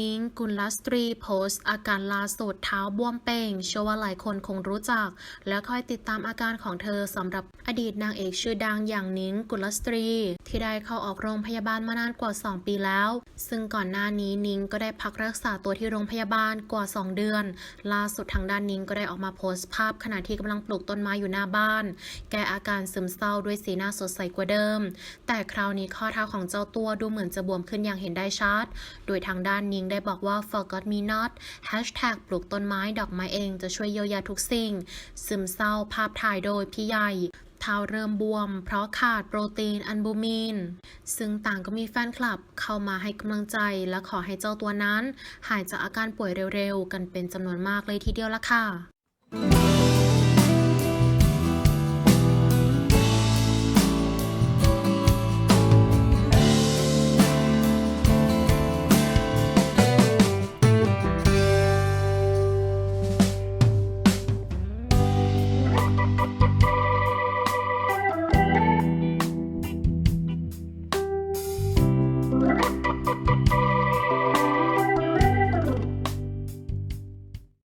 นิ้งกุลสตรีโพสต์ อาการล่าสุดเท้าบวมเป่งเชื่อว่าหลายคนคงรู้จัก และคอยติดตามอาการของเธอสำหรับอดีตนางเอกชื่อดังอย่างนิ้งกุลสตรี ที่ได้เข้าออกโรงพยาบาลมานานกว่า 2 ปีแล้ว ซึ่งก่อนหน้านี้นิ้งก็ได้พักรักษาตัวที่โรงพยาบาลกว่า 2 เดือน ล่าสุดทางด้านนิ้งก็ได้ออกมาโพสต์ภาพขณะที่กำลังปลูกต้นไม้อยู่หน้าบ้าน แก้อาการซึมเศร้าด้วยสีหน้าสดใสกว่าเดิม แต่คราวนี้ข้อเท้าของเจ้าตัวดูเหมือนจะบวมขึ้นอย่างเห็นได้ชัด โดยทางด้านนิ้งได้บอกว่า forgot me not hashtag ปลูกต้นไม้ดอกไม้เองจะช่วยเยียวยาทุกสิ่ง ซึมเศร้าภาพถ่ายโดยพี่ใหญ่เท้าเริ่มบวม เพราะขาดโปรตีนอันบูมิน ซึ่งต่างก็มีแฟนคลับเข้ามาให้กำลังใจและขอให้เจ้าตัวนั้น หายจากอาการป่วยเร็วๆ กันเป็นจำนวนมากเลยทีเดียวละค่ะ